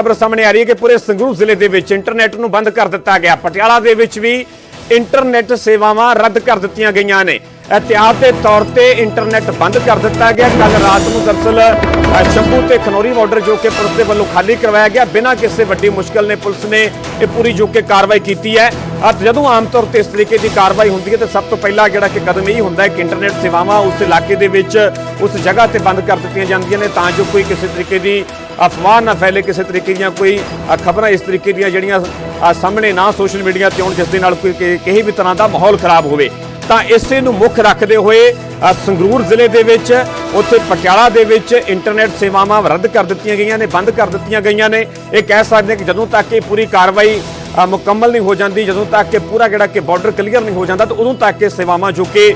ਖਬਰ ਸਾਹਮਣੇ ਆ ਰਹੀ ਹੈ ਕਿ ਪੂਰੇ ਸੰਗਰੂਰ ਜ਼ਿਲ੍ਹੇ ਦੇ ਵਿੱਚ ਇੰਟਰਨੈਟ ਨੂੰ ਬੰਦ ਕਰ ਦਿੱਤਾ ਗਿਆ। ਪਟਿਆਲਾ ਦੇ ਵਿੱਚ ਵੀ ਇੰਟਰਨੈਟ ਸੇਵਾਵਾਂ ਰੱਦ ਕਰ ਦਿੱਤੀਆਂ ਗਈਆਂ ਨੇ। ਇhtiyਾਤ ਦੇ ਤੌਰ ਤੇ ਇੰਟਰਨੈਟ ਬੰਦ ਕਰ ਦਿੱਤਾ ਗਿਆ। ਕੱਲ ਰਾਤ ਨੂੰ ਦਰਸਲ ਸ਼ੰਭੂ ਤੇ ਖਨੌਰੀ ਬਾਰਡਰ ਜੋ ਕਿ ਪੁਲਿਸ ਦੇ ਵੱਲੋਂ ਖਾਲੀ ਕਰਵਾਇਆ ਗਿਆ। ਬਿਨਾਂ ਕਿਸੇ ਵੱਡੀ ਮੁਸ਼ਕਲ ਨੇ ਪੁਲਿਸ ਨੇ ਇਹ ਪੂਰੀ ਜੋ ਕਿ ਕਾਰਵਾਈ ਕੀਤੀ ਹੈ। ਅਤੇ ਜਦੋਂ ਆਮ ਤੌਰ ਤੇ ਇਸ ਤਰੀਕੇ ਦੀ ਕਾਰਵਾਈ ਹੁੰਦੀ ਹੈ, ਤਾਂ ਸਭ ਤੋਂ ਪਹਿਲਾਂ ਜਿਹੜਾ ਕਿ ਕਦਮ ਇਹ ਹੁੰਦਾ ਹੈ ਕਿ ਇੰਟਰਨੈਟ ਸੇਵਾਵਾਂ ਉਸ ਇਲਾਕੇ ਦੇ ਵਿੱਚ, ਉਸ ਜਗ੍ਹਾ ਤੇ ਬੰਦ ਕਰ ਦਿੱਤੀਆਂ ਜਾਂਦੀਆਂ ਨੇ, ਤਾਂ ਜੋ ਕੋਈ ਕਿਸੇ ਤਰੀਕੇ ਦੀ ਅਫਵਾਹ ਨਾ ਫੈਲੇ, ਕਿਸੇ ਤਰੀਕੇ ਦੀਆਂ ਕੋਈ ਖਬਰਾਂ ਇਸ ਤਰੀਕੇ ਦੀਆਂ ਜਿਹੜੀਆਂ ਸਾਹਮਣੇ ਨਾ ਸੋਸ਼ਲ ਮੀਡੀਆ ਤੇ ਆਉਣ, ਜਿਸ ਦੇ ਨਾਲ ਕੋਈ ਕਿਸੇ ਵੀ ਤਰ੍ਹਾਂ ਦਾ ਮਾਹੌਲ ਖਰਾਬ ਹੋਵੇ। ਤਾਂ ਇਸੇ ਨੂੰ ਮੁੱਖ ਰੱਖਦੇ ਹੋਏ ਸੰਗਰੂਰ ਜ਼ਿਲ੍ਹੇ ਦੇ ਵਿੱਚ, ਉੱਥੇ ਪਟਿਆਲਾ ਦੇ ਵਿੱਚ ਇੰਟਰਨੈਟ ਸੇਵਾਵਾਂ ਰੱਦ ਕਰ ਦਿੱਤੀਆਂ ਗਈਆਂ ਨੇ, ਬੰਦ ਕਰ ਦਿੱਤੀਆਂ ਗਈਆਂ ਨੇ। ਇਹ ਕਹਿ ਸਕਦੇ ਹਾਂ ਕਿ ਜਦੋਂ ਤੱਕ ਇਹ ਪੂਰੀ ਕਾਰਵਾਈ ਮੁਕੰਮਲ ਨਹੀਂ ਹੋ ਜਾਂਦੀ, ਜਦੋਂ ਤੱਕ ਕਿ ਪੂਰਾ ਜਿਹੜਾ ਕਿ ਬਾਰਡਰ ਕਲੀਅਰ ਨਹੀਂ ਹੋ ਜਾਂਦਾ, ਤਾਂ ਉਦੋਂ ਤੱਕ ਇਹ ਸੇਵਾਵਾਂ ਜੋ ਕਿ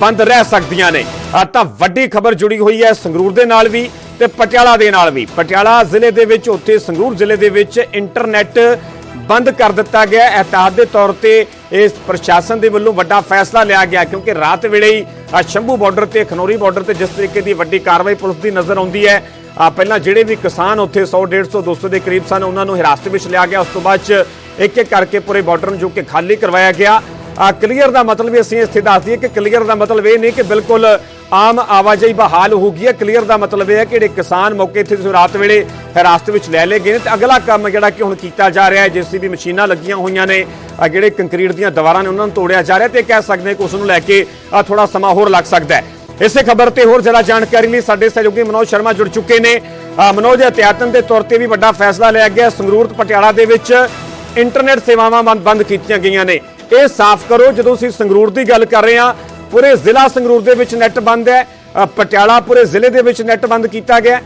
ਬੰਦ ਰਹਿ ਸਕਦੀਆਂ ਨੇ। ਤਾਂ ਵੱਡੀ ਖਬਰ ਜੁੜੀ ਹੋਈ ਹੈ ਸੰਗਰੂਰ ਦੇ ਨਾਲ ਵੀ ਤੇ ਪਟਿਆਲਾ ਦੇ ਨਾਲ ਵੀ। ਪਟਿਆਲਾ ਜ਼ਿਲ੍ਹੇ ਦੇ ਵਿੱਚ, ਉੱਥੇ ਸੰਗਰੂਰ ਜ਼ਿਲ੍ਹੇ ਦੇ ਵਿੱਚ ਇੰਟਰਨੈਟ ਬੰਦ ਕਰ ਦਿੱਤਾ ਗਿਆ ਹੈ। ਦੇ ਤੌਰ ਤੇ ਇਸ ਪ੍ਰਸ਼ਾਸਨ ਦੇ ਵੱਲੋਂ ਵੱਡਾ ਫੈਸਲਾ ਲਿਆ ਗਿਆ ਕਿਉਂਕਿ ਰਾਤ ਵੇਲੇ ਹੀ ਸ਼ੰਭੂ ਬਾਰਡਰ ਤੇ, ਖਨੌਰੀ ਬਾਰਡਰ ਤੇ ਜਿਸ ਤਰੀਕੇ ਦੀ ਵੱਡੀ ਕਾਰਵਾਈ ਪੁਲਿਸ ਦੀ ਨਜ਼ਰ ਆਉਂਦੀ ਹੈ ਪਹਿਲਾਂ ਜਿਹੜੇ ਵੀ ਕਿਸਾਨ ਉੱਥੇ 100 150 200 ਦੇ ਕਰੀਬ ਸਨ, ਉਹਨਾਂ ਨੂੰ ਹਿਰਾਸਤ ਵਿੱਚ ਲਿਆ ਗਿਆ ਉਸ ਤੋਂ ਬਾਅਦ ਚ ਇੱਕ ਇੱਕ ਕਰਕੇ ਪੂਰੇ ਬਾਰਡਰ ਨੂੰ ਜੋ ਕਿ ਖਾਲੀ ਕਰਵਾਇਆ ਗਿਆ ਕਲੀਅਰ ਦਾ ਮਤਲਬ ਵੀ ਅਸੀਂ ਇੱਥੇ ਦੱਸ ਦਈਏ ਕਿ ਕਲੀਅਰ ਦਾ ਮਤਲਬ ਇਹ ਨਹੀਂ ਕਿ ਬਿਲਕੁਲ ਆਮ ਆਵਾਜਾਈ ਬਹਾਲ ਹੋ ਗਈ ਹੈ। ਕਲੀਅਰ ਦਾ ਮਤਲਬ ਇਹ ਹੈ ਕਿ ਜਿਹੜੇ ਕਿਸਾਨ ਮੌਕੇ ਇੱਥੇ ਤੁਸੀਂ ਰਾਤ ਵੇਲੇ ਹਿਰਾਸਤ ਵਿੱਚ ਲੈ ਲਏ ਗਏ ਨੇ ਤੇ ਅਗਲਾ ਕੰਮ ਜਿਹੜਾ ਕਿ ਹੁਣ ਕੀਤਾ ਜਾ ਰਿਹਾ ਹੈ ਜੀਸੀਬੀ ਮਸ਼ੀਨਾਂ ਲੱਗੀਆਂ ਹੋਈਆਂ ਨੇ ਜਿਹੜੇ ਕੰਕਰੀਟ ਦੀਆਂ ਦੀਵਾਰਾਂ ਨੇ ਉਹਨਾਂ ਨੂੰ ਤੋੜਿਆ ਜਾ ਰਿਹਾ ਤੇ ਕਹਿ ਸਕਦੇ ਹਾਂ ਕਿ ਉਸ ਨੂੰ ਲੈ ਕੇ ਆ ਥੋੜਾ ਸਮਾਂ ਹੋਰ ਲੱਗ ਸਕਦਾ ਹੈ। ਇਸੇ ਖਬਰ ਤੇ ਹੋਰ ਜ਼ਿਆਦਾ ਜਾਣਕਾਰੀ ਲਈ ਸਾਡੇ ਸਹਿਯੋਗੀ ਮਨੋਜ ਸ਼ਰਮਾ ਜੁੜ ਚੁੱਕੇ ਨੇ। ਮਨੋਜ ਅਤਿਆਤਨ ਦੇ ਤੌਰ ਤੇ ਵੀ ਵੱਡਾ ਫੈਸਲਾ ਲਿਆ ਗਿਆ। ਸੰਗਰੂਰ, ਪਟਿਆਲਾ ਦੇ ਵਿੱਚ ਇੰਟਰਨੈਟ ਸੇਵਾਵਾਂ ਬੰਦ ਕੀਤੀਆਂ ਗਈਆਂ ਨੇ। ਇਹ ਸਾਫ਼ ਕਰੋ, ਜਦੋਂ ਅਸੀਂ ਸੰਗਰੂਰ ਦੀ ਗੱਲ ਕਰ ਰਹੇ ਹਾਂ, ਪੂਰੇ ਜ਼ਿਲ੍ਹਾ ਸੰਗਰੂਰ ਦੇ ਵਿੱਚ ਨੈਟ ਬੰਦ ਹੈ ਪਟਿਆਲਾ ਪੂਰੇ ਜ਼ਿਲ੍ਹੇ ਦੇ ਵਿੱਚ ਨੈਟ ਬੰਦ ਕੀਤਾ ਗਿਆ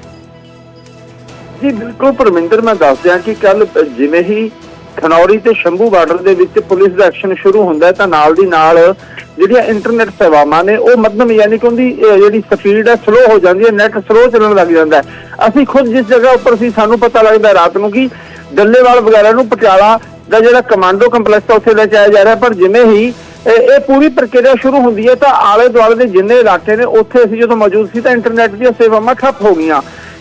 ਜੀ, ਬਿਲਕੁਲ ਪਰਮਿੰਦਰ, ਮੈਂ ਦੱਸ ਦਿਆਂ ਕਿ ਕੱਲ ਜਿਵੇਂ ਹੀ ਖਨੌਰੀ ਤੇ ਸ਼ੰਭੂ ਬਾਰਡਰ ਦੇ ਵਿੱਚ ਪੁਲਿਸ ਦਾ ਐਕਸ਼ਨ ਸ਼ੁਰੂ ਹੁੰਦਾ ਤਾਂ ਨਾਲ ਦੀ ਨਾਲ ਜਿਹੜੀਆਂ ਇੰਟਰਨੈਟ ਸੇਵਾਵਾਂ ਨੇ, ਉਹ ਮੱਧਮ ਯਾਨੀ ਕਿ ਉਹਦੀ ਜਿਹੜੀ ਸਪੀਡ ਹੈ, ਸਲੋ ਹੋ ਜਾਂਦੀ ਹੈ, ਨੈਟ ਸਲੋ ਚੱਲਣ ਲੱਗ ਜਾਂਦਾ ਅਸੀਂ ਖੁਦ ਜਿਸ ਜਗ੍ਹਾ ਉੱਪਰ ਸੀ, ਸਾਨੂੰ ਪਤਾ ਲੱਗਦਾ ਰਾਤ ਨੂੰ ਕਿ ਡੱਲੇਵਾਲ ਵਗੈਰਾ ਨੂੰ ਪਟਿਆਲਾ ਦਾ ਜਿਹੜਾ ਕਮਾਂਡੋ ਕੰਪਲੈਕਸ ਉੱਥੇ ਲੈ ਕੇ ਜਾ ਰਿਹਾ ਪਰ ਜਿਵੇਂ ਹੀ ਇਹ ਪੂਰੀ ਪ੍ਰਕਿਰਿਆ ਸ਼ੁਰੂ ਹੁੰਦੀ ਹੈ ਤਾਂ ਆਲੇ ਦੁਆਲੇ ਦੇ ਜਿੰਨੇ ਇਲਾਕੇ ਨੇ ਉੱਥੇ ਅਸੀਂ ਜਦੋਂ ਮੌਜੂਦ ਸੀ ਤਾਂ ਇੰਟਰਨੈਟ ਦੀਆਂ ਸੇਵਾਵਾਂ ਠੱਪ ਹੋ ਗਈਆਂ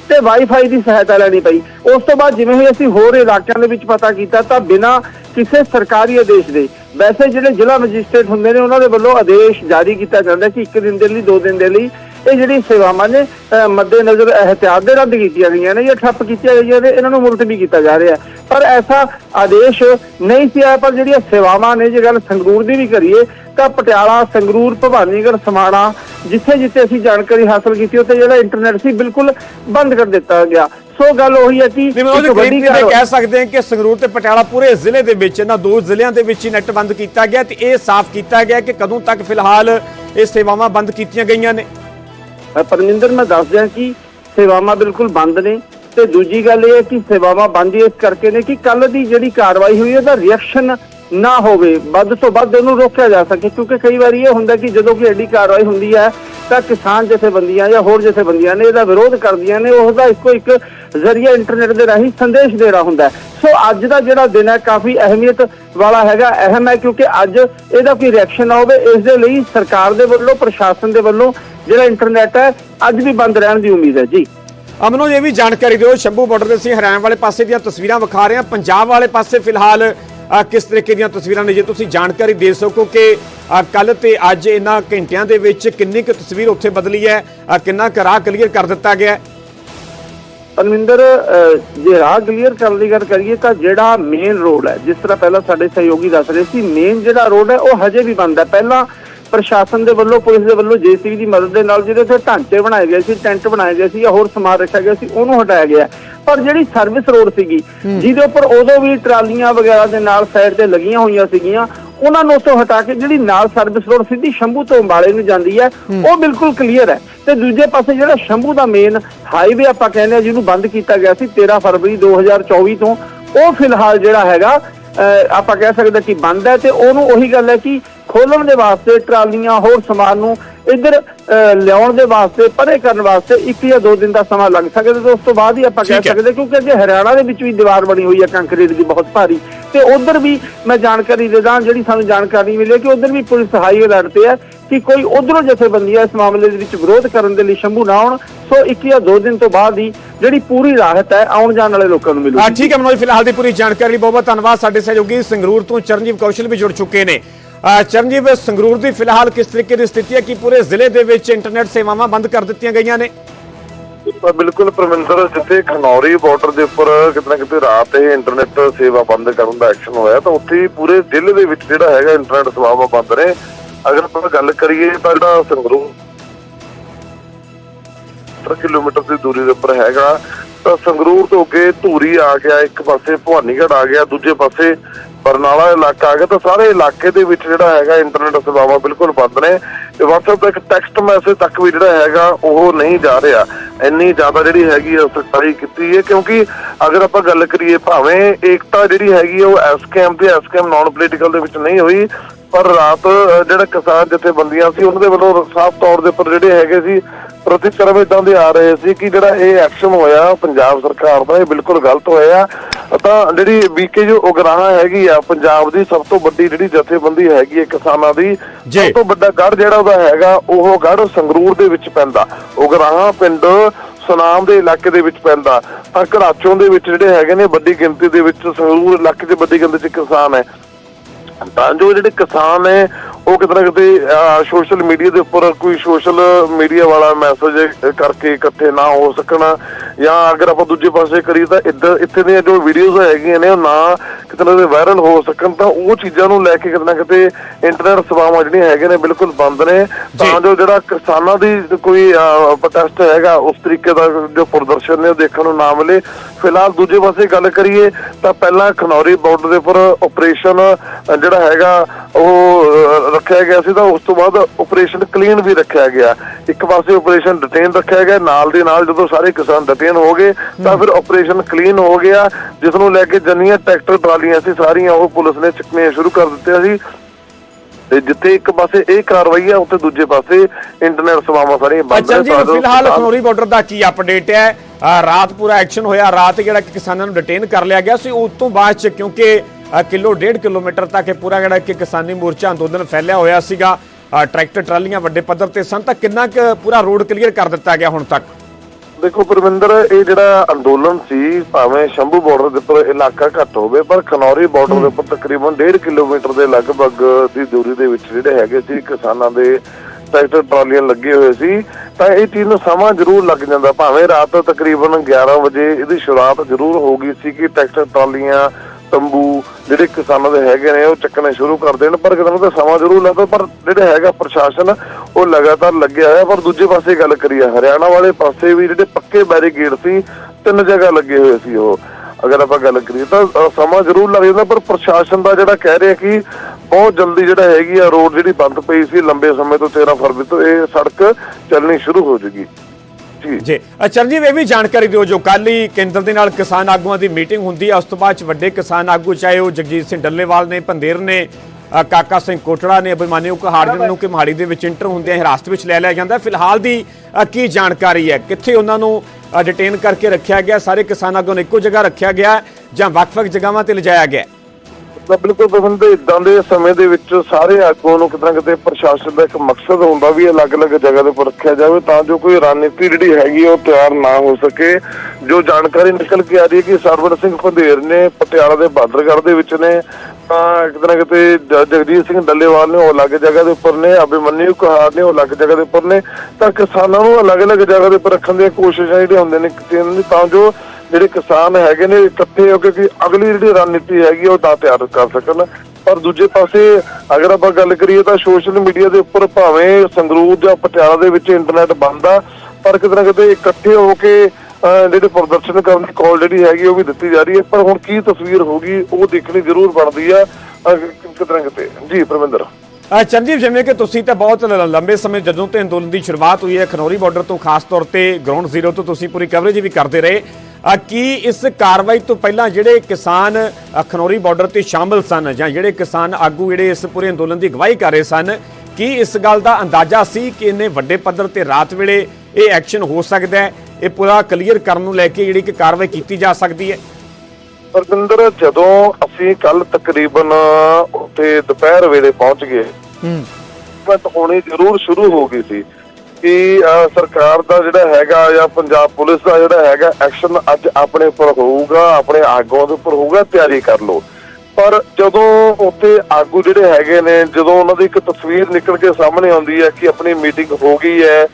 ਤੇ ਵਾਈਫਾਈ ਦੀ ਸਹਾਇਤਾ ਲੈਣੀ ਪਈ। ਉਸ ਤੋਂ ਬਾਅਦ ਜਿਵੇਂ ਹੀ ਅਸੀਂ ਹੋਰ ਇਲਾਕਿਆਂ ਦੇ ਵਿੱਚ ਪਤਾ ਕੀਤਾ ਤਾਂ ਬਿਨਾਂ ਕਿਸੇ ਸਰਕਾਰੀ ਆਦੇਸ਼ ਦੇ ਵੈਸੇ ਜਿਹੜੇ ਜ਼ਿਲ੍ਹਾ ਮੈਜਿਸਟ੍ਰੇਟ ਹੁੰਦੇ ਨੇ ਉਹਨਾਂ ਦੇ ਵੱਲੋਂ ਆਦੇਸ਼ ਜਾਰੀ ਕੀਤਾ ਜਾਂਦਾ ਕਿ ਇੱਕ ਦਿਨ ਦੇ ਲਈ ਦੋ ਦਿਨ ਦੇ ਲਈ ਇਹ ਜਿਹੜੀ ਸੇਵਾਵਾਂ ਨੇ ਅਹ, ਮੱਦੇਨਜ਼ਰ ਇਹਤਿਆਤ ਦੇ ਰੱਦ ਕੀਤੀਆਂ ਗਈਆਂ ਨੇ ਜਾਂ ਠੱਪ ਕੀਤੀਆਂ ਗਈਆਂ ਨੇ ਇਹਨਾਂ ਨੂੰ ਮੁਲਤਵੀ ਕੀਤਾ ਜਾ ਰਿਹਾ। ਪਰ ਐਸਾ ਆਦੇਸ਼ ਨਹੀਂ ਸੀ ਆਇਆ ਪਰ ਜਿਹੜੀਆਂ ਸੇਵਾਵਾਂ ਨੇ ਜੇ ਗੱਲ ਸੰਗਰੂਰ ਦੀ ਵੀ ਕਰੀਏ ਤਾਂ ਪਟਿਆਲਾ ਸੰਗਰੂਰ ਭਵਾਨੀਗੜ੍ਹ ਸਮਾਣਾ ਜਿੱਥੇ ਜਿੱਥੇ ਅਸੀਂ ਜਾਣਕਾਰੀ ਹਾਸਲ ਕੀਤੀ ਉੱਥੇ ਜਿਹੜਾ ਇੰਟਰਨੈਟ ਸੀ ਬਿਲਕੁਲ ਬੰਦ ਕਰ ਦਿੱਤਾ ਗਿਆ। ਸੋ ਗੱਲ ਉਹੀ ਹੈ ਕਿ ਇੱਕ ਵੱਡੀ ਗੱਲ- ਕਹਿ ਸਕਦੇ ਹਾਂ ਕਿ ਸੰਗਰੂਰ ਤੇ ਪਟਿਆਲਾ ਪੂਰੇ ਜ਼ਿਲ੍ਹੇ ਦੇ ਵਿੱਚ ਇਹਨਾਂ ਦੋ ਜ਼ਿਲ੍ਹਿਆਂ ਦੇ ਵਿੱਚ ਹੀ ਨੈਟ ਬੰਦ ਕੀਤਾ ਗਿਆ ਤੇ ਇਹ ਸਾਫ਼ ਕੀਤਾ ਗਿਆ ਕਿ ਕਦੋਂ ਤੱਕ ਫਿਲਹਾਲ ਇਹ ਸੇਵਾਵਾਂ ਬੰਦ ਕੀਤੀਆਂ ਗਈਆਂ ਨੇ। ਪਰਮਿੰਦਰ ਮੈਂ ਦੱਸ ਦਿਆਂ ਕਿ ਸੇਵਾਵਾਂ ਬਿਲਕੁਲ ਬੰਦ ਨੇ। ਤੇ ਦੂਜੀ ਗੱਲ ਇਹ ਹੈ ਕਿ ਸੇਵਾਵਾਂ ਬੰਦ ਇਸ ਕਰਕੇ ਨੇ ਕਿ ਕੱਲ ਦੀ ਜਿਹੜੀ ਕਾਰਵਾਈ ਹੋਈ ਉਹਦਾ ਰਿਐਕਸ਼ਨ ਨਾ ਹੋਵੇ। ਵੱਧ ਤੋਂ ਵੱਧ ਉਹਨੂੰ ਰੋਕਿਆ ਜਾ ਸਕੇ, ਕਿਉਂਕਿ ਕਈ ਵਾਰੀ ਇਹ ਹੁੰਦਾ ਕਿ ਜਦੋਂ ਕੋਈ ਐਡੀ ਕਾਰਵਾਈ ਹੁੰਦੀ ਹੈ, ਤਾਂ ਕਿਸਾਨ ਜਥੇਬੰਦੀਆਂ ਜਾਂ ਹੋਰ ਜਥੇਬੰਦੀਆਂ ਨੇ ਇਹਦਾ ਵਿਰੋਧ ਕਰਦੀਆਂ ਨੇ ਉਸ ਦਾ ਇੱਕੋ ਇੱਕ ਜ਼ਰੀਆ ਇੰਟਰਨੈਟ ਦੇ ਰਾਹੀਂ ਸੰਦੇਸ਼ ਦੇਣਾ ਹੁੰਦਾ ਸੋ ਅੱਜ ਦਾ ਜਿਹੜਾ ਦਿਨ ਹੈ, ਕਾਫੀ ਅਹਿਮੀਅਤ ਵਾਲਾ ਹੈਗਾ, ਅਹਿਮ ਹੈ, ਕਿਉਂਕਿ ਅੱਜ ਇਹਦਾ ਕੋਈ ਰਿਐਕਸ਼ਨ ਨਾ ਹੋਵੇ। ਇਸ ਦੇ ਲਈ ਸਰਕਾਰ ਦੇ ਵੱਲੋਂ, ਪ੍ਰਸ਼ਾਸਨ ਦੇ ਵੱਲੋਂ ਜਿਹੜਾ ਇੰਟਰਨੈਟ ਹੈ, ਅੱਜ ਵੀ ਬੰਦ ਰਹਿਣ ਦੀ ਉਮੀਦ ਹੈ। ਜੀ। ਅਮਨੋ, ਇਹ ਵੀ ਜਾਣਕਾਰੀ ਦਿਓ, ਸ਼ੰਭੂ ਬਾਰਡਰ ਦੇ ਅਸੀਂ ਹਰਿਆਣਾ ਵਾਲੇ ਪਾਸੇ ਦੀਆਂ ਤਸਵੀਰਾਂ ਵਿਖਾ ਰਹੇ ਹਾਂ। ਪੰਜਾਬ ਵਾਲੇ ਪਾਸੇ ਫਿਲਹਾਲ ਕਿਸ ਤਰੀਕੇ ਦੀਆਂ ਤਸਵੀਰਾਂ ਨੇ? ਜੇ ਤੁਸੀਂ ਜਾਣਕਾਰੀ ਦੇ ਸਕੋ ਕਿ ਕੱਲ ਤੇ ਅੱਜ ਇਹਨਾਂ ਘੰਟਿਆਂ ਦੇ ਵਿੱਚ ਕਿੰਨੀ ਕੁ ਤਸਵੀਰ ਉੱਥੇ ਬਦਲੀ ਹੈ ਕਿੰਨਾ ਕੁ ਰਾਹ ਕਲੀਅਰ ਕਰ ਦਿੱਤਾ ਗਿਆ ਹੈ? ਜੇ ਰਾਹ ਕਲੀਅਰ ਕਰਨ ਦੀ ਗੱਲ ਕਰੀਏ ਤਾਂ ਜਿਹੜਾ ਮੇਨ ਰੋਡ ਹੈ, ਜਿਸ ਤਰ੍ਹਾਂ ਪਹਿਲਾਂ ਸਾਡੇ ਸਹਿਯੋਗੀ ਦੱਸ ਰਹੇ ਸੀ ਮੇਨ ਜਿਹੜਾ ਰੋਡ ਹੈ, ਉਹ ਹਜੇ ਵੀ ਬੰਦ ਹੈ। ਪਹਿਲਾਂ ਪ੍ਰਸ਼ਾਸਨ ਦੇ ਵੱਲੋਂ ਪੁਲਿਸ ਦੇ ਵੱਲੋਂ ਜੀਸੀਬੀ ਦੀ ਮਦਦ ਦੇ ਨਾਲ ਜਿਹੜੇ ਉੱਥੇ ਢਾਂਚੇ ਬਣਾਏ ਗਏ ਸੀ ਟੈਂਟ ਬਣਾਏ ਗਏ ਸੀ ਜਾਂ ਹੋਰ ਸਮਾਨ ਰੱਖਿਆ ਗਿਆ ਸੀ ਉਹਨੂੰ ਹਟਾਇਆ ਗਿਆ। ਪਰ ਜਿਹੜੀ ਸਰਵਿਸ ਰੋਡ ਸੀਗੀ ਜਿਹਦੇ ਉੱਪਰ ਉਦੋਂ ਵੀ ਟਰਾਲੀਆਂ ਵਗੈਰਾ ਦੇ ਨਾਲ ਸਾਈਡ ਤੇ ਲੱਗੀਆਂ ਹੋਈਆਂ ਸੀਗੀਆਂ ਉਹਨਾਂ ਨੂੰ ਉੱਥੋਂ ਹਟਾ ਕੇ ਜਿਹੜੀ ਨਾਲ ਸਰਵਿਸ ਰੋਡ ਸਿੱਧੀ ਸ਼ੰਭੂ ਤੋਂ ਅੰਬਾਲੇ ਨੂੰ ਜਾਂਦੀ ਹੈ ਉਹ ਬਿਲਕੁਲ ਕਲੀਅਰ ਹੈ। ਤੇ ਦੂਜੇ ਪਾਸੇ ਜਿਹੜਾ ਸ਼ੰਭੂ ਦਾ ਮੇਨ ਹਾਈਵੇ ਆਪਾਂ ਕਹਿੰਦੇ ਆ ਜਿਹਨੂੰ ਬੰਦ ਕੀਤਾ ਗਿਆ ਸੀ 13 ਫਰਵਰੀ 2024 ਤੋਂ ਉਹ ਫਿਲਹਾਲ ਜਿਹੜਾ ਹੈਗਾ ਆਪਾਂ ਕਹਿ ਸਕਦੇ ਕਿ ਬੰਦ ਹੈ ਤੇ ਉਹਨੂੰ ਉਹੀ ਗੱਲ ਹੈ ਕਿ ਖੋਲਣ ਦੇ ਵਾਸਤੇ ਟਰਾਲੀਆਂ ਹੋਰ ਸਮਾਨ ਨੂੰ ਇੱਧਰ ਲਿਆਉਣ ਦੇ ਵਾਸਤੇ ਪਰੇ ਕਰਨ ਵਾਸਤੇ ਇੱਕ ਜਾਂ ਦੋ ਦਿਨ ਦਾ ਸਮਾਂ ਲੱਗ ਸਕਦਾ। ਤੇ ਉਸ ਤੋਂ ਬਾਅਦ ਹੀ ਆਪਾਂ ਕਹਿ। ਸਕਦੇ ਕਿਉਂਕਿ ਅੱਗੇ ਹਰਿਆਣਾ ਦੇ ਵਿੱਚ ਵੀ ਦੀਵਾਰ ਬਣੀ ਹੋਈ ਹੈ ਕੰਕਰੀਟ ਦੀ ਬਹੁਤ ਭਾਰੀ। ਤੇ ਉਧਰ ਵੀ ਮੈਂ ਜਾਣਕਾਰੀ ਦੇ ਦਾਂ ਜਿਹੜੀ ਸਾਨੂੰ ਜਾਣਕਾਰੀ ਮਿਲੀ ਕਿ ਉਧਰ ਵੀ ਪੁਲਿਸ ਹਾਈ ਅਲਰਟ ਤੇ ਹੈ ਕਿ ਕੋਈ ਉਧਰੋਂ ਜਥੇਬੰਦੀਆਂ ਇਸ ਮਾਮਲੇ ਦੇ ਵਿੱਚ ਵਿਰੋਧ ਕਰਨ ਦੇ ਲਈ ਸ਼ੰਭੂ ਨਾ ਆਉਣ। ਸੋ ਇੱਕ ਜਾਂ ਦੋ ਦਿਨ ਤੋਂ ਬਾਅਦ ਹੀ ਜਿਹੜੀ ਪੂਰੀ ਰਾਹਤ ਹੈ ਆਉਣ ਜਾਣ ਵਾਲੇ ਲੋਕਾਂ ਨੂੰ ਮਿਲੂਗੀ। ਠੀਕ ਹੈ ਮਨੋਜ ਫਿਲਹਾਲ ਦੀ ਪੂਰੀ ਜਾਣਕਾਰੀ ਲਈ ਬਹੁਤ ਬਹੁਤ ਧੰਨਵਾਦ। ਸਾਡੇ ਸਹਿਯੋਗੀ ਸੰਗਰੂਰ ਤੋਂ ਚਰਨਜੀਤ ਕੌਸ਼ਲ ਵੀ ਜੁੜ ਚੁੱਕੇ ਨੇ। ਚਰਨਜੀਤ, ਸੰਗਰੂਰ ਦੀ ਫਿਲਹਾਲ ਕਿਸ ਤਰੀਕੇ ਦੀ ਸਥਿਤੀ ਹੈ? ਕਿ ਪੂਰੇ ਜ਼ਿਲ੍ਹੇ ਦੇ ਵਿੱਚ ਇੰਟਰਨੈਟ ਸੇਵਾਵਾਂ ਬੰਦ ਕਰ ਦਿੱਤੀਆਂ ਗਈਆਂ ਨੇ? ਬਿਲਕੁਲ ਪਰਮਿੰਦਰ, ਜਿੱਥੇ ਖਨੌਰੀ ਬਾਰਡਰ ਦੇ ਉੱਪਰ ਕਿਤੇ ਕਿਤੇ ਰਾਤ ਇਹ ਇੰਟਰਨੈਟ ਸੇਵਾ ਬੰਦ ਕਰਨ ਦਾ ਐਕਸ਼ਨ ਹੋਇਆ, ਤਾਂ ਉੱਥੇ ਪੂਰੇ ਜ਼ਿਲ੍ਹੇ ਦੇ ਵਿੱਚ ਜਿਹੜਾ ਹੈਗਾ ਇੰਟਰਨੈਟ ਸੇਵਾਵਾਂ ਬੰਦ ਨੇ। ਅਗਰ ਆਪਾਂ ਗੱਲ ਕਰੀਏ ਤਾਂ ਜਿਹੜਾ ਸੰਗਰੂਰ 70 ਕਿਲੋਮੀਟਰ ਦੀ ਦੂਰੀ ਦੇ ਉੱਪਰ ਹੈਗਾ, ਤਾਂ ਸੰਗਰੂਰ ਤੋਂ ਅੱਗੇ ਧੂਰੀ ਆ ਗਿਆ, ਇੱਕ ਪਾਸੇ ਭਵਾਨੀਗੜ ਆ ਗਿਆ, ਦੂਜੇ ਪਾਸੇ ਬਰਨਾਲਾ ਇਲਾਕਾ ਆ ਗਿਆ ਤਾਂ ਸਾਰੇ ਇਲਾਕੇ ਦੇ ਵਿੱਚ ਜਿਹੜਾ ਹੈਗਾ ਇੰਟਰਨੈਟ ਸੇਵਾਵਾਂ ਬਿਲਕੁਲ ਬੰਦ ਨੇ। ਤੇ WhatsApp ਦਾ ਇੱਕ ਟੈਕਸਟ ਮੈਸੇਜ ਤੱਕ ਵੀ ਜਿਹੜਾ ਹੈਗਾ ਉਹ ਨਹੀਂ ਜਾ ਰਿਹਾ। ਇੰਨੀ ਜ਼ਿਆਦਾ ਜਿਹੜੀ ਹੈਗੀ ਆ ਸਟਾਈ ਕੀਤੀ ਹੈ ਕਿਉਂਕਿ ਅਗਰ ਆਪਾਂ ਗੱਲ ਕਰੀਏ ਭਾਵੇਂ ਏਕਤਾ ਜਿਹੜੀ ਹੈਗੀ ਆ ਉਹ ਐਸਕੇਐਮ ਤੇ ਐਸਕੇਐਮ ਨਾਨ ਪੋਲੀਟੀਕਲ ਦੇ ਵਿੱਚ ਨਹੀਂ ਹੋਈ, ਪਰ ਰਾਤ ਜਿਹੜਾ ਕਿਸਾਨ ਜਥੇਬੰਦੀਆਂ ਸੀ, ਉਹਨਾਂ ਦੇ ਵੱਲੋਂ ਸਾਫ਼ ਤੌਰ ਦੇ ਉੱਪਰ ਜਿਹੜੇ ਹੈਗੇ ਸੀ ਪ੍ਰਤੀਕਰਮ ਇਦਾਂ ਦੇ ਆ ਰਹੇ ਸੀ ਕਿ ਜਿਹੜਾ ਇਹ ਐਕਸ਼ਨ ਹੋਇਆ ਪੰਜਾਬ ਸਰਕਾਰ ਦਾ ਇਹ ਬਿਲਕੁਲ ਗਲਤ ਹੋਇਆ। ਤਾਂ ਜਿਹੜੀ ਬੀਕੇ ਜੋ ਉਗਰਾਹਾਂ ਹੈਗੀ ਆ ਪੰਜਾਬ ਦੀ ਸਭ ਤੋਂ ਵੱਡੀ ਜਿਹੜੀ ਜਥੇਬੰਦੀ ਹੈਗੀ ਹੈ ਕਿਸਾਨਾਂ ਦੀ। ਸਭ ਤੋਂ ਵੱਡਾ ਗੜ ਜਿਹੜਾ ਉਹਦਾ ਹੈਗਾ ਉਹ ਗੜ ਸੰਗਰੂਰ ਦੇ ਵਿੱਚ ਪੈਂਦਾ। ਉਗਰਾਹਾਂ ਪਿੰਡ ਸੁਨਾਮ ਦੇ ਇਲਾਕੇ ਦੇ ਵਿੱਚ ਪੈਂਦਾ। ਤਾਂ ਘਰਾਚੋਂ ਦੇ ਵਿੱਚ ਜਿਹੜੇ ਹੈਗੇ ਨੇ ਵੱਡੀ ਗਿਣਤੀ ਦੇ ਵਿੱਚ ਸੰਗਰੂਰ ਇਲਾਕੇ 'ਚ ਵੱਡੀ ਗਿਣਤੀ 'ਚ ਕਿਸਾਨ ਹੈ। ਤਾਂ ਜੋ ਜਿਹੜੇ ਕਿਸਾਨ ਨੇ ਉਹ ਕਿਤੇ ਨਾ ਕਿਤੇ ਸੋਸ਼ਲ ਮੀਡੀਆ ਦੇ ਉੱਪਰ ਕੋਈ ਸੋਸ਼ਲ ਮੀਡੀਆ ਵਾਲਾ ਮੈਸੇਜ ਕਰਕੇ ਇਕੱਠੇ ਨਾ ਹੋ ਸਕਣ। ਜਾਂ ਅਗਰ ਆਪਾਂ ਦੂਜੇ ਪਾਸੇ ਕਰੀਏ ਤਾਂ ਇੱਧਰ ਇੱਥੇ ਦੀਆਂ ਜੋ ਵੀਡੀਓਜ਼ ਹੈਗੀਆਂ ਨੇ ਉਹ ਨਾ ਕਿਤੇ ਨਾ ਕਿਤੇ ਵਾਇਰਲ ਹੋ ਸਕਣ ਤਾਂ ਉਹ ਚੀਜ਼ਾਂ ਨੂੰ ਲੈ ਕੇ ਕਿਤੇ ਨਾ ਕਿਤੇ ਇੰਟਰਨੈਟ ਸੇਵਾਵਾਂ ਜਿਹੜੀਆਂ ਹੈਗੇ ਨੇ ਬਿਲਕੁਲ ਬੰਦ ਨੇ। ਤਾਂ ਜੋ ਜਿਹੜਾ ਕਿਸਾਨਾਂ ਦੀ ਕੋਈ ਪ੍ਰੋਟੈਸਟ ਹੈਗਾ ਉਸ ਤਰੀਕੇ ਦਾ ਜੋ ਪ੍ਰਦਰਸ਼ਨ ਨੇ ਉਹ ਦੇਖਣ ਨੂੰ ਨਾ ਮਿਲੇ। ਫਿਲਹਾਲ ਦੂਜੇ ਪਾਸੇ ਗੱਲ ਕਰੀਏ ਤਾਂ ਪਹਿਲਾਂ ਖਨੌਰੀ ਬਾਰਡਰ ਦੇ ਉੱਪਰ ਆਪਰੇਸ਼ਨ ਜਿਹੜਾ ਹੈਗਾ ਉਹ ਰੱਖਿਆ ਗਿਆ ਸੀ ਤਾਂ ਉਸ ਤੋਂ ਬਾਅਦ ਆਪਰੇਸ਼ਨ ਕਲੀਨ ਵੀ ਰੱਖਿਆ ਗਿਆ। ਇੱਕ ਪਾਸੇ ਆਪਰੇਸ਼ਨ ਡਿਟੇਨ ਰੱਖਿਆ ਗਿਆ ਨਾਲ ਦੀ ਨਾਲ ਜਦੋਂ ਸਾਰੇ ਕਿਸਾਨ ਡਿਟੇਨ ਹੋ ਗਏ ਤਾਂ ਫਿਰ ਆਪਰੇਸ਼ਨ ਕਲੀਨ ਹੋ ਗਿਆ ਜਿਸ ਨੂੰ ਲੈ ਕੇ ਜੰਨੀਆਂ ਟਰੈਕਟਰ ਟਰਾਲੀਆਂ ਸੀ ਸਾਰੀਆਂ ਉਹ ਪੁਲਿਸ ਨੇ ਚੱਕਣੀਆਂ ਸ਼ੁਰੂ ਕਰ ਦਿੱਤੀਆਂ ਸੀ। ਤੇ ਜਿੱਥੇ ਇੱਕ ਪਾਸੇ ਇਹ ਕਾਰਵਾਈ ਹੈ ਉੱਥੇ ਦੂਜੇ ਪਾਸੇ ਇੰਟਰਨੈਟ ਸੇਵਾਵਾਂ ਸਾਰੀਆਂ ਬੰਦ ਅੱਛਾ ਜੀ ਫਿਲਹਾਲ ਖਨੌਰੀ ਬਾਰਡਰ ਦਾ ਕੀ ਅਪਡੇਟ ਹੈ? ਰਾਤ ਪੂਰਾ ਐਕਸ਼ਨ ਹੋਇਆ ਰਾਤ ਜਿਹੜਾ ਕਿਸਾਨਾਂ ਨੂੰ ਡਿਟੇਨ ਕਰ ਲਿਆ ਗਿਆ ਸੀ ਉਸ ਤੋਂ ਬਾਅਦ ਚ ਕਿਉਂਕਿ ਕਿਲੋ ਡੇਢ ਕਿਲੋਮੀਟਰ ਤੱਕ ਇਹ ਪੂਰਾ ਜਿਹੜਾ ਕਿ ਕਿਸਾਨੀ ਮੋਰਚਾ ਅੰਦੋਲਨ ਫੈਲਿਆ ਹੋਇਆ ਸੀਗਾ ਟਰੈਕਟਰ ਟਰਾਲੀਆਂ ਵੱਡੇ ਪੱਧਰ ਤੇ ਸਨ ਤਾਂ ਕਿੰਨਾ ਕੁ ਪੂਰਾ ਰੋਡ ਕਲੀਅਰ ਕਰ ਦਿੱਤਾ ਗਿਆ ਹੁਣ ਤੱਕ? ਦੇਖੋ ਪਰਵਿੰਦਰ ਇਹ ਜਿਹੜਾ ਅੰਦੋਲਨ ਸੀ ਭਾਵੇਂ ਸ਼ੰਭੂ ਬਾਰਡਰ ਦੇ ਉੱਪਰ ਇਲਾਕਾ ਘੱਟ ਹੋਵੇ ਪਰ ਖਨੌਰੀ ਬਾਰਡਰ ਦੇ ਉੱਪਰ ਤਕਰੀਬਨ 1.5 ਕਿਲੋਮੀਟਰ ਦੇ ਲਗਭਗ ਦੀ ਦੂਰੀ ਦੇ ਵਿੱਚ ਜਿਹੜੇ ਹੈਗੇ ਸੀ ਕਿਸਾਨਾਂ ਦੇ ਟਰੈਕਟਰ ਟਰਾਲੀਆਂ ਲੱਗੇ ਹੋਏ ਸੀ। ਤਾਂ ਇਹ ਚੀਜ਼ ਨੂੰ ਸਮਾਂ ਜ਼ਰੂਰ ਲੱਗ ਜਾਂਦਾ ਭਾਵੇਂ ਰਾਤ ਤਕਰੀਬਨ 11 ਵਜੇ ਇਹਦੀ ਸ਼ੁਰੂਆਤ ਜ਼ਰੂਰ ਹੋ ਗਈ ਸੀ ਕਿ ਟਰੈਕਟਰ ਟਰਾਲੀਆਂ ਤੰਬੂ ਜਿਹੜੇ ਕਿਸਾਨਾਂ ਦੇ ਹੈਗੇ ਨੇ, ਉਹ ਚੱਕਣੇ ਸ਼ੁਰੂ ਕਰ ਦੇਣ। ਪਰ ਕਿਤੇ ਨਾ ਸਮਾਂ ਜ਼ਰੂਰ ਲੱਗਦਾ ਪਰ ਜਿਹੜਾ ਹੈਗਾ ਪ੍ਰਸ਼ਾਸਨ, ਉਹ ਲਗਾਤਾਰ ਲੱਗਿਆ ਹੋਇਆ। ਪਰ ਦੂਜੇ ਪਾਸੇ ਗੱਲ ਕਰੀਏ, ਹਰਿਆਣਾ ਵਾਲੇ ਪਾਸੇ ਵੀ ਜਿਹੜੇ ਪੱਕੇ ਬੈਰੀਕੇਡ ਸੀ, ਤਿੰਨ ਜਗ੍ਹਾ ਲੱਗੇ ਹੋਏ ਸੀ ਉਹ। ਅਗਰ ਆਪਾਂ ਗੱਲ ਕਰੀਏ ਤਾਂ ਸਮਾਂ ਜ਼ਰੂਰ ਲੱਗ ਜਾਂਦਾ, ਪਰ ਪ੍ਰਸ਼ਾਸਨ ਦਾ ਜਿਹੜਾ ਕਹਿ ਰਿਹਾ ਕਿ ਬਹੁਤ ਜਲਦੀ ਜਿਹੜਾ ਹੈਗੀ ਆ, ਰੋਡ ਜਿਹੜੀ ਬੰਦ ਪਈ ਸੀ, ਲੰਬੇ ਸਮੇਂ ਤੋਂ 13 ਫਰਵਰੀ ਤੋਂ ਇਹ ਸੜਕ ਚੱਲਣੀ ਸ਼ੁਰੂ ਹੋ ਜੂਗੀ। ਜੀ। ਜੀ। ਚਰਨਜੀਤ, ਇਹ ਵੀ ਜਾਣਕਾਰੀ ਦਿਓ ਜੋ ਕੱਲ ਹੀ ਕੇਂਦਰ ਦੇ ਨਾਲ ਕਿਸਾਨ ਆਗੂਆਂ ਦੀ ਮੀਟਿੰਗ ਹੁੰਦੀ ਹੈ ਉਸ ਤੋਂ ਬਾਅਦ ਚ ਵੱਡੇ ਕਿਸਾਨ ਆਗੂ, ਚਾਹੇ ਉਹ ਜਗਜੀਤ ਸਿੰਘ ਡੱਲੇਵਾਲ ਨੇ, ਭੰਦੇਰ ਨੇ ਕਾਕਾ ਸਿੰਘ ਕੋਟੜਾ ਨੇ ਅਭਿਮਾਨਿਓ ਕਹਾੜ ਨੂੰ ਕਿ ਮਹਾੜੀ ਦੇ ਵਿੱਚ ਇੰਟਰ ਹੁੰਦਿਆਂ ਹਿਰਾਸਤ ਵਿੱਚ ਲੈ ਲਿਆ ਜਾਂਦਾ। ਫਿਲਹਾਲ ਦੀ ਕੀ ਜਾਣਕਾਰੀ ਹੈ? ਕਿੱਥੇ ਉਹਨਾਂ ਨੂੰ ਡਿਟੇਨ ਕਰਕੇ ਰੱਖਿਆ ਗਿਆ? ਸਾਰੇ ਕਿਸਾਨ ਆਗੂਆਂ ਨੂੰ ਇੱਕੋ ਜਗ੍ਹਾ ਰੱਖਿਆ ਗਿਆ ਜਾਂ ਵੱਖ-ਵੱਖ ਜਗ੍ਹਾਵਾਂ ਤੇ ਲਿਜਾਇਆ ਗਿਆ? ਤਾਂ ਬਿਲਕੁਲ ਪ੍ਰਬੰਧ ਇਦਾਂ ਦੇ ਸਮੇਂ ਦੇ ਵਿੱਚ ਸਾਰੇ ਆਗੂਆਂ ਨੂੰ ਕਿਤੇ ਨਾ ਕਿਤੇ ਪ੍ਰਸ਼ਾਸਨ ਦਾ ਇੱਕ ਮਕਸਦ ਹੁੰਦਾ ਵੀ ਅਲੱਗ-ਅਲੱਗ ਜਗ੍ਹਾ ਦੇ ਉੱਪਰ ਰੱਖਿਆ ਜਾਵੇ ਤਾਂ ਜੋ ਕੋਈ ਰਣਨੀਤੀ ਜਿਹੜੀ ਹੈਗੀ ਉਹ ਤਿਆਰ ਨਾ ਹੋ ਸਕੇ। ਜੋ ਜਾਣਕਾਰੀ ਨਿਕਲ ਕੇ ਆ ਰਹੀ ਹੈ ਕਿ ਸਰਵਣ ਸਿੰਘ ਭੰਦੇਰ ਨੇ ਪਟਿਆਲਾ ਦੇ ਬਾਦਰਗੜ੍ਹ ਦੇ ਵਿੱਚ ਨੇ, ਤਾਂ ਕਿਤੇ ਨਾ ਕਿਤੇ ਜਗਜੀਤ ਸਿੰਘ ਡੱਲੇਵਾਲ ਨੇ ਉਹ ਅਲੱਗ ਜਗ੍ਹਾ ਦੇ ਉੱਪਰ ਨੇ ਅਭਿਮਨਿਊ ਕਹਾਰ ਨੇ ਉਹ ਅਲੱਗ ਜਗ੍ਹਾ ਦੇ ਉੱਪਰ ਨੇ, ਤਾਂ ਕਿਸਾਨਾਂ ਨੂੰ ਅਲੱਗ-ਅਲੱਗ ਜਗ੍ਹਾ ਦੇ ਉੱਪਰ ਰੱਖਣ ਦੀਆਂ ਕੋਸ਼ਿਸ਼ਾਂ ਜਿਹੜੀਆਂ ਹੁੰਦੀਆਂ ਨੇ ਤਾਂ ਜੋ ਜਿਹੜੇ ਕਿਸਾਨ ਹੈਗੇ ਨੇ ਇਕੱਠੇ ਹੋ ਕੇ ਕਿ ਅਗਲੀ ਜਿਹੜੀ ਰਣਨੀਤੀ ਹੈਗੀ ਆ ਉਹ ਤਾਂ ਤਿਆਰ ਕਰ ਸਕਣ। ਪਰ ਦੂਜੇ ਪਾਸੇ ਅਗਰ ਆਪਾਂ ਗੱਲ ਕਰੀਏ ਤਾਂ ਸੋਸ਼ਲ ਮੀਡੀਆ ਦੇ ਉੱਪਰ ਭਾਵੇਂ ਸੰਗਰੂਰ ਜਾਂ ਪਟਿਆਲਾ ਦੇ ਵਿੱਚ ਇੰਟਰਨੈਟ ਬੰਦ ਆ ਪਰ ਕਿਤੇ ਨਾ ਕਿਤੇ ਇਕੱਠੇ ਹੋ ਕੇ ਜਿਹੜੇ ਪ੍ਰਦਰਸ਼ਨ ਕਰਨ ਦੀ ਕਾਲ ਜਿਹੜੀ ਹੈਗੀ ਉਹ ਵੀ ਦਿੱਤੀ ਜਾ ਰਹੀ ਹੈ। ਪਰ ਹੁਣ ਕੀ ਤਸਵੀਰ ਹੋਗੀ ਉਹ ਦੇਖਣੀ ਜ਼ਰੂਰ ਬਣਦੀ ਆ। ਕਿਤੇ ਨਾ ਕਿਤੇ। ਜੀ ਪਰਮਿੰਦਰ। ਅ, ਜਿਵੇਂ ਕਿ ਤੁਸੀਂ ਤਾਂ ਬਹੁਤ ਲੰਬੇ ਸਮੇਂ ਜਦੋਂ ਤੇ ਅੰਦੋਲਨ ਦੀ ਸ਼ੁਰੂਆਤ ਹੋਈ ਹੈ ਖਨੌਰੀ ਬਾਰਡਰ ਤੋਂ ਖਾਸ ਤੌਰ ਤੇ ਗਰਾਊਂਡ ਜ਼ੀਰੋ ਤੋਂ ਤੁਸੀਂ ਪੂਰੀ ਕਵਰੇਜ ਵੀ ਕਰਦੇ ਰਹੇ। ਕੀ ਇਸ ਕਾਰਵਾਈ ਤੋਂ ਪਹਿਲਾਂ ਜਿਹੜੇ ਕਿਸਾਨ ਖਨੌਰੀ ਬਾਰਡਰ ਤੇ ਸ਼ਾਮਲ ਸਨ ਜਾਂ ਜਿਹੜੇ ਕਿਸਾਨ ਆਗੂ ਜਿਹੜੇ ਇਸ ਪੂਰੇ ਅੰਦੋਲਨ ਦੀ ਅਗਵਾਈ ਕਰ ਰਹੇ ਸਨ ਕੀ ਇਸ ਗੱਲ ਦਾ ਅੰਦਾਜ਼ਾ ਸੀ ਕਿ ਇੰਨੇ ਵੱਡੇ ਪੱਧਰ ਤੇ ਰਾਤ ਵੇਲੇ ਇਹ ਐਕਸ਼ਨ ਹੋ ਸਕਦਾ ਹੈ? ਇਹ ਪੂਰਾ ਕਲੀਅਰ ਕਰਨ ਨੂੰ ਲੈ ਕੇ ਜਿਹੜੀ ਕਿ ਕਾਰਵਾਈ ਕੀਤੀ ਜਾ ਸਕਦੀ ਹੈ। ਪਰਵਿੰਦਰ ਜਦੋਂ ਅਸੀਂ ਕੱਲ ਤਕਰੀਬਨ ਉੱਥੇ ਦੁਪਹਿਰ ਵੇਲੇ ਪਹੁੰਚ ਗਏ ਹੂੰ। ਘਟ ਹੋਣੀ ਜ਼ਰੂਰ ਸ਼ੁਰੂ ਹੋ ਗਈ ਸੀ। ਕਿ ਸਰਕਾਰ ਦਾ ਜਿਹੜਾ ਹੈਗਾ ਜਾਂ ਪੰਜਾਬ ਪੁਲਿਸ ਦਾ ਜਿਹੜਾ ਹੈਗਾ ਐਕਸ਼ਨ ਅੱਜ ਆਪਣੇ ਉੱਪਰ ਹੋਊਗਾ ਆਪਣੇ ਆਗੂਆਂ ਦੇ ਉੱਪਰ ਹੋਊਗਾ ਤਿਆਰੀ ਕਰ ਲਓ। ਪਰ ਜਦੋਂ ਉੱਥੇ ਆਗੂ ਜਿਹੜੇ ਹੈਗੇ ਨੇ ਜਦੋਂ ਉਹਨਾਂ ਦੀ ਇੱਕ ਤਸਵੀਰ ਨਿਕਲ ਕੇ ਸਾਹਮਣੇ ਆਉਂਦੀ ਹੈ ਕਿ ਆਪਣੀ ਮੀਟਿੰਗ ਹੋ ਗਈ ਹੈ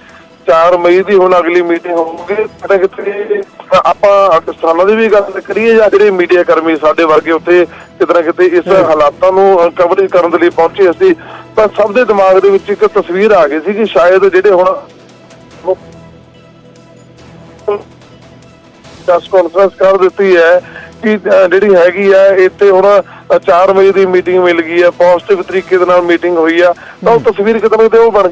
4 ਮਈ ਦੀ ਹੁਣ ਅਗਲੀ ਮੀਟਿੰਗ ਹੋਊਗੀ ਕਿਤੇ ਕਿਤੇ ਆਪਾਂ ਕਿਸਾਨਾਂ ਦੀ ਵੀ ਗੱਲ ਕਰੀਏ ਜਾਂ ਜਿਹੜੇ ਮੀਡੀਆ ਕਰਮੀ ਸਾਡੇ ਵਰਗੇ ਉੱਥੇ ਕਿਤੇ ਨਾ ਕਿਤੇ ਇਸ ਹਾਲਾਤਾਂ ਨੂੰ ਕਵਰੇਜ ਕਰਨ ਦੇ ਲਈ ਪਹੁੰਚੇ ਅਸੀਂ ਤਾਂ ਸਭ ਦੇ ਦਿਮਾਗ ਦੇ ਵਿੱਚ ਇੱਕ ਤਸਵੀਰ ਆ ਗਈ ਸੀ ਕਿ ਸ਼ਾਇਦ ਜਿਹੜੇ ਹੁਣ ਪ੍ਰੈਸ ਕਾਨਫਰੰਸ ਕਰ ਦਿੱਤੀ ਹੈ ਕਿ ਜਿਹੜੀ ਹੈਗੀ ਹੈ ਇੱਥੇ ਹੁਣ ਅ, 4 ਮਈ ਦੀ ਮੀਟਿੰਗ ਮਿਲ ਗਈ ਹੈ ਪੋਜ਼ਿਟਿਵ ਤਰੀਕੇ ਦੇ ਨਾਲ ਮੀਟਿੰਗ ਹੋਈ ਆ। ਤਾਂ ਉਹ ਤਸਵੀਰ ਕਿਤੇ ਨਾ ਕਿਤੇ ਉਹ ਬਣ ਗਈ